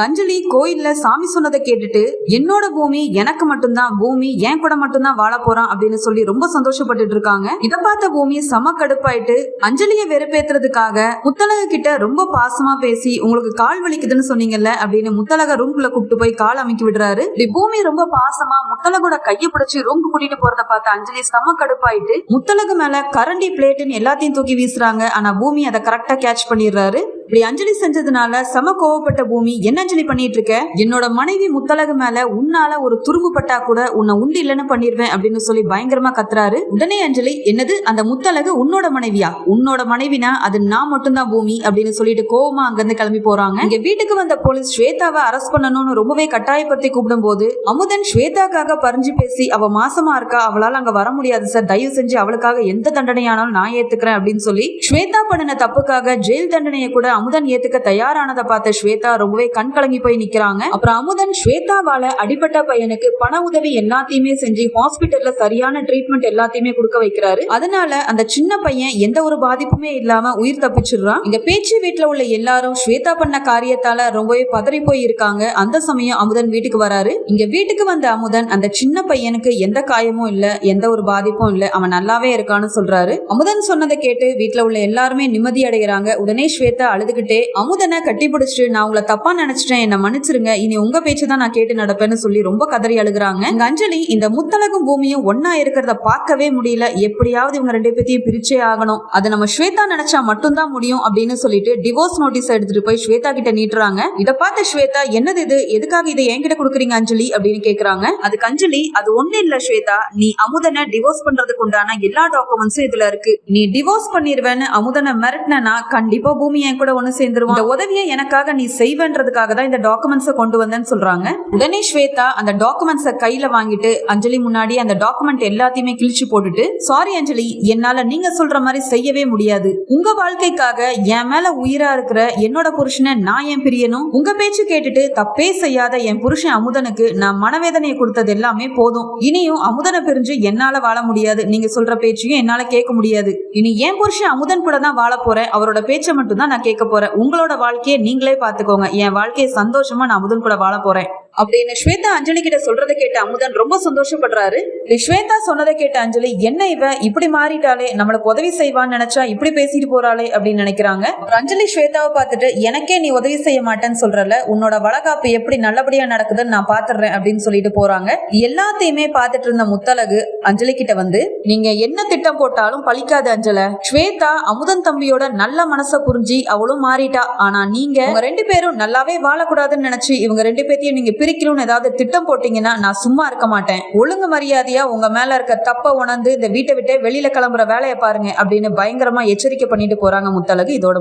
அஞ்சலி கோயில்ல சாமி சொன்னதை கேட்டுட்டு என்னோட பூமி எனக்கு மட்டும்தான் பூமி என் கூட மட்டும்தான் வாழ போறான் அப்படின்னு சொல்லி ரொம்ப சந்தோஷப்பட்டுட்டு இருக்காங்க. இத பார்த்த பூமி சம கடுப்பாயிட்டு அஞ்சலியை வெறுப்பேத்துறதுக்காக முத்தலக கிட்ட ரொம்ப பாசமா பேசி உங்களுக்கு கால் வலிக்குதுன்னு சொன்னீங்கல்ல அப்படின்னு முத்தலக ரூம்குள்ள கூப்பிட்டு போய் கால் அமைக்கி விடுறாரு. இப்படி பூமி ரொம்ப பாசமா முத்தலகோட கைய பிடிச்சி ரூம்க்கு கூட்டிட்டு போறத பார்த்த அஞ்சலி சம கடுப்பாயிட்டு முத்தலகு மேல கரண்டி பிளேட்டுன்னு எல்லாத்தையும் தூக்கி வீசுறாங்க. ஆனா பூமி அதை கரெக்டா கேட்ச் பண்ணிடுறாரு. இப்படி அஞ்சலி செஞ்சதுனால சம கோவப்பட்ட பூமி என்ன அஞ்சலி பண்ணிட்டு இருக்க என்னோட மனைவி முத்தலகு மேல உன்னால ஒரு துரும்பு பட்டா கூட உன்னை உண்டு இல்லைன்னு பண்ணிருவேன் அப்படின்னு சொல்லி பயங்கரமா கத்துறாரு. உடனே அஞ்சலி என்னது? அந்த முத்தலகு உன்னோட மனைவியா? உன்னோட மனைவினா அது நான் மட்டும்தான் பூமி அப்படின்னு சொல்லிட்டு கோவமா அங்கிருந்து கிளம்பி போறாங்க. இங்க வீட்டுக்கு வந்த போலீஸ் ஸ்வேதாவை அரெஸ்ட் பண்ணணும்னு ரொம்பவே கட்டாயப்படுத்தி கூப்பிடும் போது அமுதன் ஸ்வேதாக்காக பறிஞ்சு பேசி அவ மாசமா இருக்கா? அவளால அங்க வர முடியாது சார். தயவு செஞ்சு அவளுக்காக எந்த தண்டனையானாலும் நான் ஏத்துக்கிறேன் அப்படின்னு சொல்லி ஸ்வேதா பண்ணின தப்புக்காக ஜெயில் தண்டனையை கூட அமுதன் ஏத்துக்க தயாரானதை பார்த்த ஸ்வேதா ரொம்பவே கண் கலங்கி போய் நிக்கிறாங்க. அப்புறம் அமுதன் ஸ்வேதாவால அடிபட்ட பையனுக்கு பண உதவி எல்லாத்தையுமே செஞ்சு ஹாஸ்பிட்டல்ல சரியான ட்ரீட்மெண்ட் எல்லாத்தையுமே கொடுக்க வைக்கிறாரு. அதனால அந்த சின்ன பையன் எந்த ஒரு பாதிப்புமே இல்லாம உயிர் தப்பிச்சிடுறான். இங்க பேச்சு வீட்டுல உள்ள எல்லாரும் ஸ்வேதா பண்ண காரியத்தால ரொம்பவே பதறி போய் இருக்காங்க. அந்த சமயம் அமுதன் வீட்டுக்கு வராரு. இங்க வீட்டுக்கு வந்த அமுதன் அந்த சின்ன பையனுக்கு எந்த காயமும் இல்ல எந்த ஒரு பாதிப்பும் இல்ல. அவன் நல்லாவே இருக்கான்னு சொல்றாரு. அமுதன் சொன்னதை கேட்டு வீட்டுல உள்ள எல்லாருமே நிம்மதி அடைகிறாங்க. உடனே ஸ்வேதா அழுது அழுதுகிட்டே அமுதனை கட்டி பிடிச்சிட்டு நான் உங்களை தப்பா நினைச்சிட்டேன் என்ன மன்னிச்சிருங்க. இனி உங்க பேச்சு தான் நான் கேட்டு நடப்பேன்னு சொல்லி ரொம்ப கதறி அழுகுறாங்க. இங்க அஞ்சலி இந்த முத்தலகும் பூமியும் ஒன்னா இருக்கிறத பார்க்கவே முடியல. எப்படியாவது இவங்க ரெண்டு பேத்தையும் பிரிச்சே ஆகணும். அதை நம்ம ஸ்வேதா நினைச்சா மட்டும்தான் முடியும் அப்படின்னு சொல்லிட்டு டிவோர்ஸ் நோட்டீஸ் எடுத்துட்டு போய் ஸ்வேதா கிட்ட நீட்டுறாங்க. இதை பார்த்த ஸ்வேதா என்னது இது? எதுக்காக இதை என்கிட்ட கொடுக்குறீங்க அஞ்சலி? அப்படின்னு கேக்குறாங்க. அதுக்கு அஞ்சலி அது ஒண்ணு இல்ல ஸ்வேதா. நீ அமுதனை டிவோர்ஸ் பண்றதுக்கு உண்டான எல்லா டாக்குமெண்ட்ஸும் இதுல இருக்கு. நீ டிவோர்ஸ் பண்ணிருவேன்னு அமுதனை மிரட்டினா கண்டிப்பா பூமி என் கூட ஒன்று சேர்ந்துருவான். இந்த உதவியை எனக்காக நீ செய்வேன்றதுக்காக தான் இந்த டாக்குமெண்ட்ஸை கொண்டு வந்தேன்னு சொல்றாங்க. உடனே ஸ்வேதா அந்த டாக்குமெண்ட்ஸை கையில வாங்கிட்டு அஞ்சலி முன்னாடி அந்த டாக்குமெண்ட் எல்லாத்தையுமே கிழிச்சு போட்டுட்டு சாரி அஞ்சலி என்னால நீங்க சொல்ற மாதிரி செய்யவே முடியாது. உங்க வாழ்க்கைக்காக என் மேல உயிரா இருக்கிற என்னோட புருஷனை நான் ஏன் பிரியணும்? உங்க பேச்சு கேட்டுட்டு தப்பே செய்யாத என் புருஷன் அமுதனுக்கு நான் மனவேதனையை கொடுத்தது எல்லாமே போதும். இனியும் அமுதனை பிரிஞ்சு என்னால வாழ முடியாது. நீங்க சொல்ற பேச்சையும் என்னால கேட்க முடியாது. இனி என் புருஷன் அமுதன் கூட தான் வாழ போறேன். அவரோட பேச்சை மட்டும் தான் நான் கேட்க போறேன். உங்களோட வாழ்க்கையை நீங்களே பாத்துக்கோங்க என் வாழ்க்கையை சந்தோஷமா நான் முதன் கூட வாழ போறேன். அப்படின்னு ஸ்வேதா அஞ்சலி கிட்ட சொல்றதை கேட்ட அமுதன் ரொம்ப சந்தோஷப்படுறாரு. ஸ்வேதா சொன்னதை கேட்ட அஞ்சலி என்ன இவ? இப்படி மாறிட்டாலே நம்மளுக்கு உதவி செய்வான்னு நினைச்சா இப்படி பேசிட்டு போறாளே அப்படின்னு நினைக்கிறாங்க. அப்புறம் அஞ்சலி ஸ்வேதாவை பார்த்துட்டு எனக்கே நீ உதவி செய்ய மாட்டேன்னு சொல்றல உன்னோட வளகாப்பு எப்படி நல்லபடியா நடக்குதுன்னு நான் பாத்துறேன் அப்படின்னு சொல்லிட்டு போறாங்க. எல்லாத்தையுமே பார்த்துட்டு இருந்த முத்தலகு அஞ்சலி கிட்ட வந்து நீங்க என்ன திட்டம் போட்டாலும் பழிக்காது அஞ்சல. ஸ்வேதா அமுதன் தம்பியோட நல்ல மனசை புரிஞ்சு அவளும் மாறிட்டா. ஆனா நீங்க ரெண்டு பேரும் நல்லாவே வாழக்கூடாதுன்னு நினைச்சு இவங்க ரெண்டு பேர்த்தையும் நீங்க பிரிக்கணும்னு ஏதாவது திட்டம் போட்டீங்கன்னா நான் சும்மா இருக்க மாட்டேன். ஒழுங்கு மரியாதையா உங்க மேல இருக்க தப்ப உணர்ந்து இந்த வீட்டை விட்டே வெளியில கிளம்புற வேலையை பாருங்க அப்படின்னு பயங்கரமா எச்சரிக்கை பண்ணிட்டு போறாங்க முத்தலகு இதோட